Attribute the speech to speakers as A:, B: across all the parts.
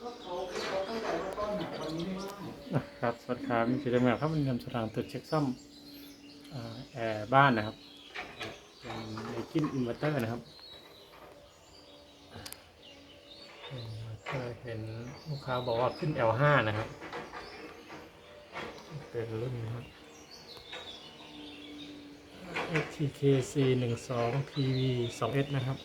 A: ครับสวัสดีครับมีกิจกรรมครับเป็นเงินสถานตรวจเช็คซ่อมแอร์บ้านนะครับเป็นในกินอินเวอร์เตอร์นะครับเวอร์เตอร์เห็นลูกค้าบอกว่าขึ้น L5 นะครับ เป็นรุ่นนะครับ HTKC 1 2 PV 2S นะครับ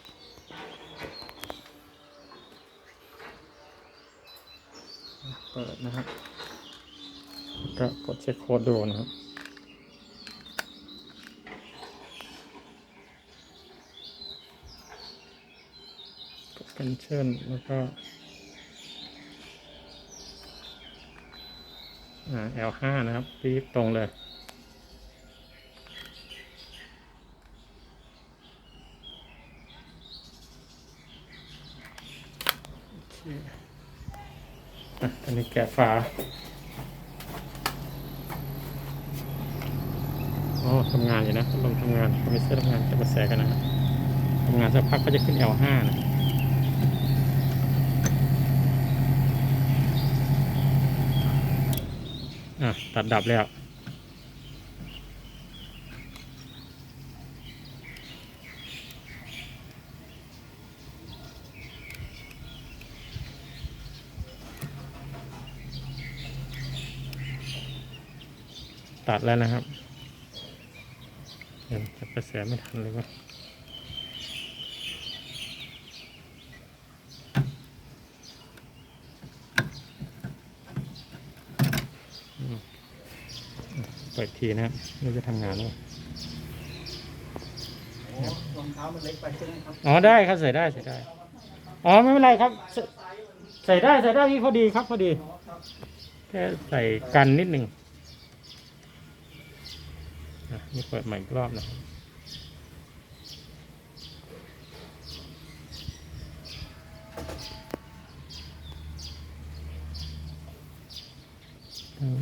A: เปิดนะครับก็กดเช็คโค้ดดูนะครับกดกันเชิญแล้วก็อ่า L5 นะครับรีบตรงเลยโอเค อันนี้แกะฝาอ๋อทำงานอยู่นะลงทำงานคอมพิวเตอร์ทำงานจะมาแสกันนะทำงานสักพักก็จะขึ้น L5 นะอะตัดดับแล้ว ตัดแล้วนะครับเดี๋ยวจับกระแสไม่ทันเลยว่าเปิดทีนะครับนี่จะทำงานแล้ว
B: รองเท้ามันเล็กไปใช่ไหมครับ
A: อ๋อได้ครับใส่ได้ใส่ได้ อ๋อไม่เป็นไรครับ ใส่ใส่ได้ใส่ได้นี่พอดีครับพอดี แค่ใส่กันนิดหนึ่งอะ นี่เปิดใหม่อีกรอบนะ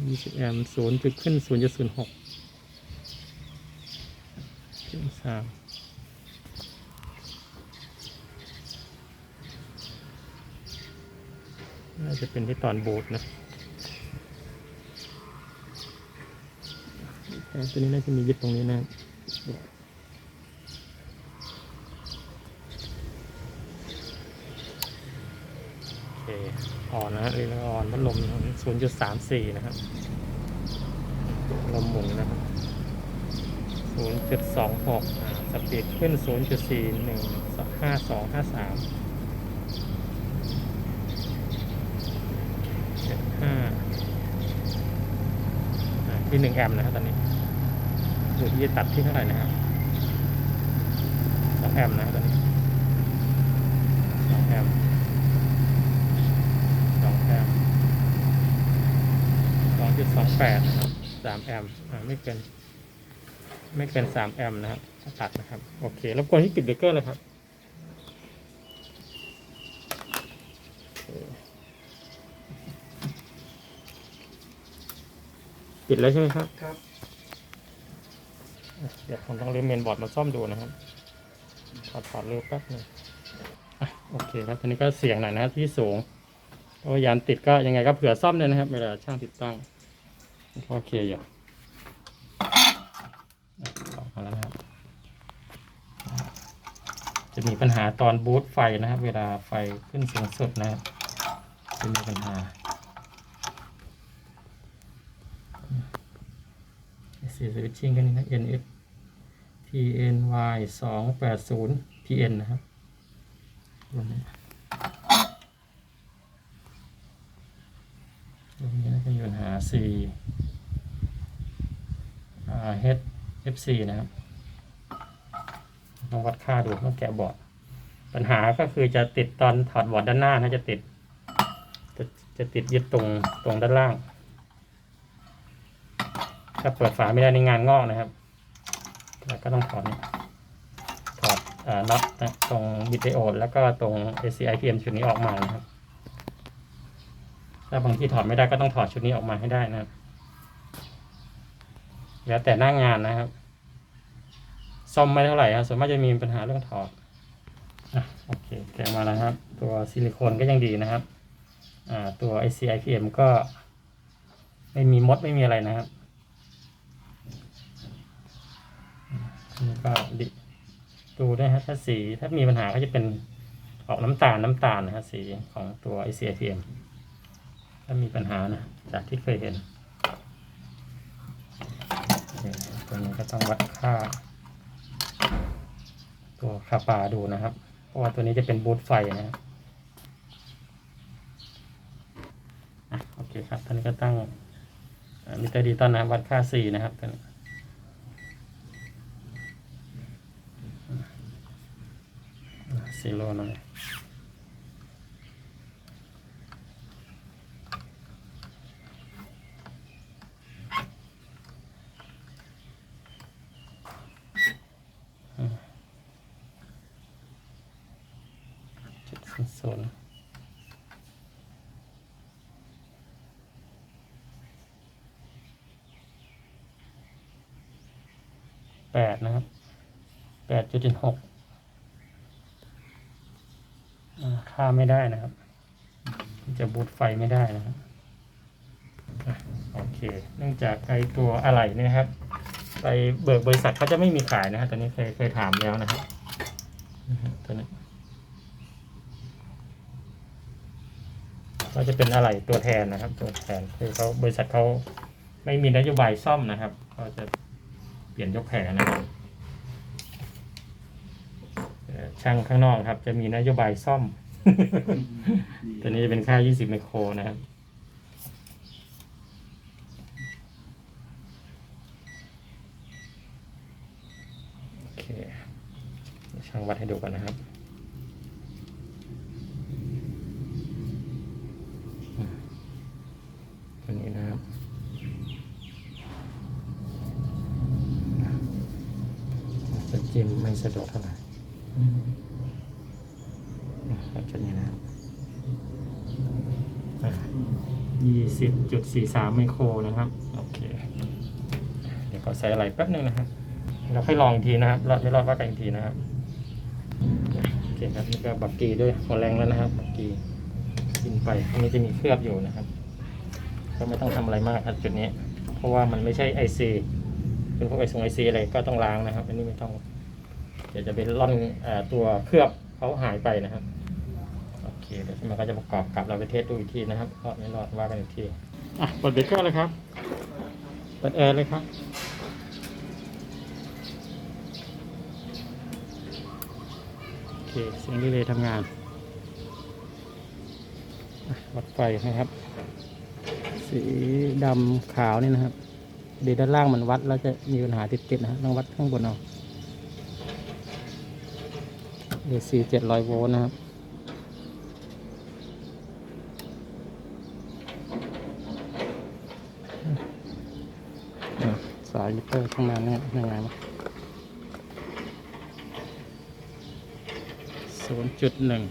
A: ยี่สิบแอมป์ศูนย์จุดขึ้นศูนย์จุดศูนย์หกขึ้นสามน่าจะเป็นที่ตอนบูทนะแตัวนี้น่าจะมียึดตรงนี้นะโอเคอ่อนนะฮะเรียกอ่อนพัดลมศูนย์จุดสามสี่นะครับลมหมุนนะครับศูนย์จุดสองหกสปีดขึ้นศูนย์จุดสี่หนึ่งห้าสองห้าสามเจ็ดห้าอ่าที่หนึ่งแอมป์นะครับตอนนี้ อยู่ที่จะตัดที่เท่าไหร่นะครับสองแอมป์นะตอนนี้สองแอมป์สองแอมป์สองจุดสองแปดสามแอมป์อ่าไม่เกินไม่เกินสามแอมป์นะครับตัดนะครับ โอเครบกวนที่ปิดเบรกเกอร์เลยครับปิดแล้วใช่ไหมครับ
B: ครับ
A: เดี๋ยวผมต้องเลืมเมนบอร์ดมาซ่อมดูนะครับถอดถอดเรือแป๊บหนึงอะโอเคครับตอนนี้ก็เสียงหน่อยนะครับที่สูงเพรายานติดก็ยังไงก็เผื่อซ่อมเลยนะครับเวลาช่างติดตั้งโอเคอยู่ออกมาแล้วนะครับ จะมีปัญหาตอนบูตไฟนะครับ เวลาไฟขึ้นสูงสุดนะครับจะมีปัญหา สีสวิตชิ่งกันนี่นะ NS TNY สองแปดศูนย์ PN นะครับตัวนี้ตัวนี้น่าจะมีปัญหา C อ่า H FC นะครับต้องวัดค่าดูต้องแกะบอร์ดปัญหาก็คือจะติดตอนถอดบอร์ดด้านหน้านะจะติด จะจะติดยึดตรงตรงด้านล่าง ถ้าเปิดฝาไม่ได้ในงานงอกนะครับแล้วก็ต้องถอดถอดน็อตนะตรงบิดไดโอด แล้วก็ตรง ACI PM ชุดนี้ออกมานะครับถ้าบางที่ถอดไม่ได้ก็ต้องถอดชุดนี้ออกมาให้ได้นะครับแล้วแต่หน้างานนะครับ ซ่อมไม่เท่าไหร่ครับส่วนมากจะมีปัญหาเรื่องถอดอะโอเคแกะมาแล้วครับ ตัวซิลิโคนก็ยังดีนะครับ อ่าตัว IC IPM ก็ไม่มีมดไม่มีอะไรนะครับอันนี้ ก็ดิดูได้ฮะถ้าสีถ้ามีปัญหาก็จะเป็นออกน้ำตาลน้ำตาลนะฮะสีของตัว IC IPM ถ้ามีปัญหานะ จากที่เคยเห็นตัวนี้ก็ต้องวัดค่า ตัวคาปาดูนะครับ เพราะว่าตัวนี้จะเป็นบูทไฟนะครับโอเคครับท่านนี้ก็ตั้งมิเตอร์ดิจิตอลนะครับวัดค่า C นะครับท่าน ซีโร่หน่อยจุดศูนศูนย์แปดนะครับแปดจุดหก ค่าไม่ได้นะครับ จะบูตไฟไม่ได้นะครับโอเค เนื่องจากไอตัวอะไหล่เนี่ยครับไปเบิกบริษัทเขาจะไม่มีขายนะครับตอนนี้เคยเคยถามแล้วนะครับตัวนี้ก็จะเป็นอะไหล่ตัวแทนนะครับ ตัวแทนคือเขาบริษัทเขาไม่มีนโยบายซ่อมนะครับ ก็จะเปลี่ยนยกแผงนะครับช่างข้างนอกครับ จะมีนโยบายซ่อม ตัวนี้จะเป็นค่า 20 ไมโครนะครับ โอเค ช่างวัดให้ดูกันนะครับ ตัวนี้นะครับจะจิ้มไม่สะดวกเท่าไหร่ แบบนี้นะครับยี่สิบจุดสี่สามไมโครนะครับ โอเค เดี๋ยวขอใส่อะไรแป๊บนึงนะครับ เราค่อยลองอีกทีนะครับรอดไม่รอดว่ากันอีกทีนะครับ โอเคครับนี่ก็บักกีด้วยหัวแรงแล้วนะครับ บักกีกินไปอันนี้จะมีเคลือบอยู่นะครับ ก็ไม่ต้องทำอะไรมากครับจุดนี้ เพราะว่ามันไม่ใช่ไอซีเป็นพวกไอซงไอซีอะไรก็ต้องล้างนะครับ อันนี้ไม่ต้อง เดี๋ยวจะเป็นร่อนเออตัวเคลือบเขาหายไปนะครับโอ เคเดี๋ยวมันก็จะประกอบกับเราไปเทสดูอีกทีนะครับรอดไม่รอดว่ากันอีกทีอะเปิดเบรกเกอร์เลยครับเปิดแอร์เลยครับโอเคเสียงรีเลยทำงานอะวัดไฟนะครับ สีดำขาวนี่นะครับเดี๋ยวด้านล่างมันวัดแล้วจะมีปัญหาติดๆนะต้องวัดข้างบนเอา AC เจ็ดร้อยโวลต์นะครับ อะ มิเตอร์ข้างหน้าเนี่ยังไงวะศูนย์จุดหนึ่ง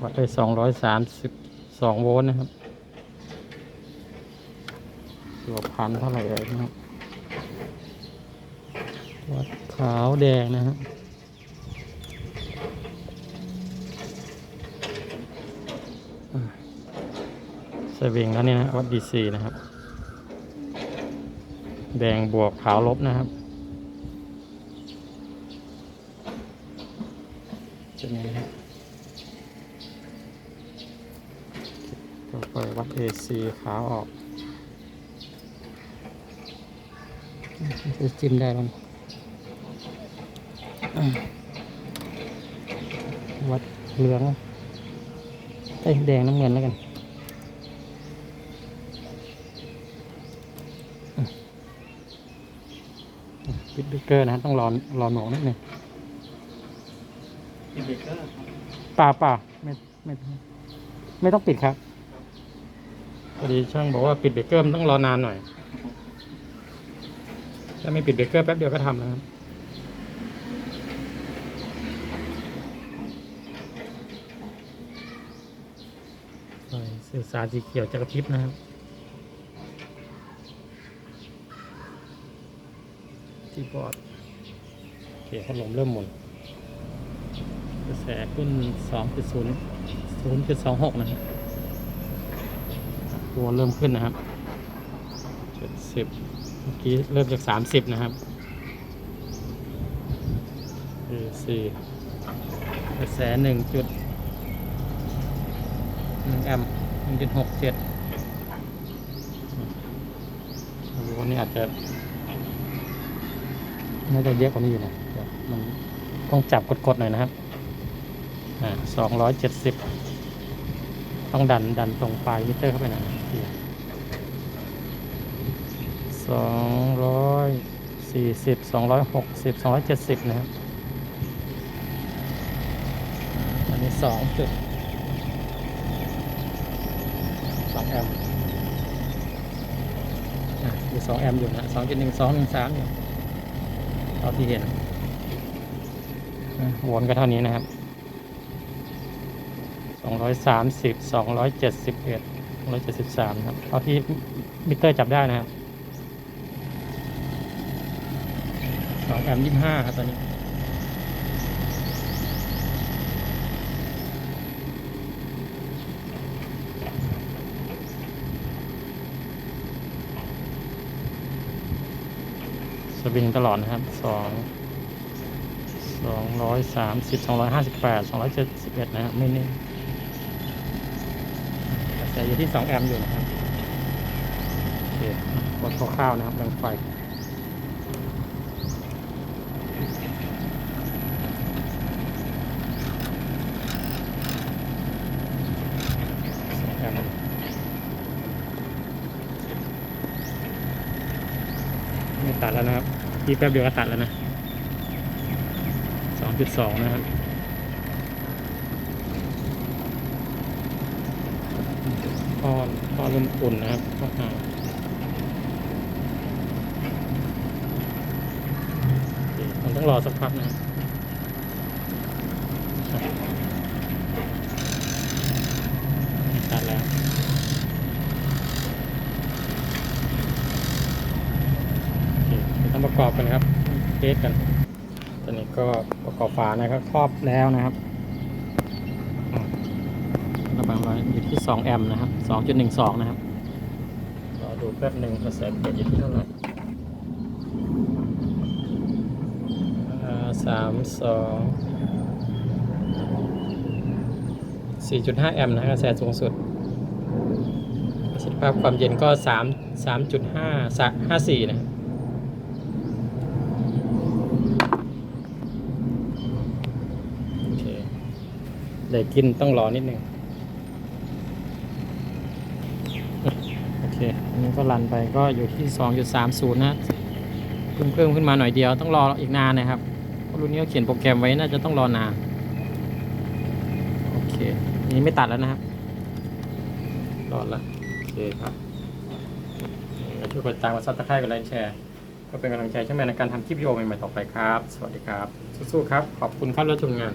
A: วัดได้สองร้อยสามสิบสองโวลต์นะครับตัวพันเท่าไหร่เอ่ยนะครับวัดขาวแดงนะฮะ สวิงแล้วเนี่ยนะวัดดีซีนะครับ แดงบวกขาวลบนะครับ จะนี้นะครับต่อไปวัด AC ขาวออกจะจิ้มได้แล้ววัดเหลืองไอ้แดงน้ำเงินแล้วกัน ปิดเบรกเกอร์นะต้องรอรอหนวกนิดหนึ่ง
B: ปิดเบรกเกอร์ครับ
A: เปล่าเปล่าไม่ไม่ไม่ต้องปิดครับพอดีช่างบอกว่าปิดเบรกเกอร์มันต้องรอนานหน่อย ถ้าไม่ปิดเบรกเกอร์แป๊บเดียวก็ทำนะครับไฟสื่อสารสีเขียวจะกระพริบนะครับ ที่บอร์ดโอเคพัดลมเริ่มหมุนขึ้นสองจุดศูนย์ศูนย์จุดสองหกนะครับตัวเริ่มขึ้นนะครับเจ็ดสิบเมื่อกี้เริ่มจากสามสิบนะครับสี่สี่กระแสหนึ่งจุดหนึ่งแอมป์หนึ่งจุดหกเจ็ดวันนี้อาจจะน่าจะเยอะกว่านี้อยู่นะ มันต้องจับกดๆหน่อยนะครับอ่าสองร้อยเจ็ดสิบต้องดันดันตรงปลายมิเตอร์เข้าไปหน่อยสองร้อยสี่สิบสองร้อยหกสิบสองร้อยเจ็ดสิบนะครับ อันนี้สองจุดสองแอมป์อะอยู่สองแอมป์อยู่นะสองจุดหนึ่งสองหนึ่งสามอยู่เท่าที่เห็น วนก็เท่านี้นะครับสองร้อยสามสิบสองร้อยเจ็ดสิบเอ็ดสองร้อยเจ็ดสิบสามครับเท่าที่มิเตอร์จับได้นะครับสองแอมยี่ห้าครับตอนนี้สวิงตลอดนะครับสอง สองร้อยสามสิบสองร้อยห้าสิบแปดสองร้อยเจ็ดสิบเอ็ดนะครับไม่นิ่งกระแสอยู่ที่สองแอมป์อยู่นะครับโอเควัดคร่าวๆนะครับแรงไฟตัดแล้วนะครับอีกแป๊บเดียวก็ตัดแล้วนะ สองจุดสองนะครับก้อนก้อเริ่มอุ่นนะครับก็หาโอเคมันต้องรอสักพักนะครับตัดแล้วต้องประกอบกันครับเทสกัน ก็ประกอบฝานะครับครอบแล้วนะครับระบายไว้อยู่ที่ 2 แอมป์นะครับ 2.12 นะครับรอดูแป๊บหนึ่งกระแสเปลี่ยนอยู่ที่เท่าไหร่สามสองสี่จุดห้าแอมป์นะกระแสสูงสุดประสิทธิภาพความเย็นก็สามสามจุดห้าห้าสี่นะครับ โอเค เดี๋ยวกินต้องรอนิดนึงโอเคอันนี้ก็รันไปก็อยู่ที่ 2.30 นะเพิ่มเพิ่มขึ้นมาหน่อยเดียวต้องรออีกนานนะครับเพราะรุ่นนี้เขาเขียนโปรแกรมไว้น่าจะต้องรอนานโอเคอันนี้ไม่ตัดแล้วนะครับรอดแล้วโอเคครับช่วยกดติดตามกดซับสไครต์กดไลค์แชร์ก็เป็นกำลังใจช่วยแม่ในการทำคลิปวิดีโอใหม่ๆต่อไปครับ สวัสดีครับ สู้ๆครับ ขอบคุณครับแล้วชมงาน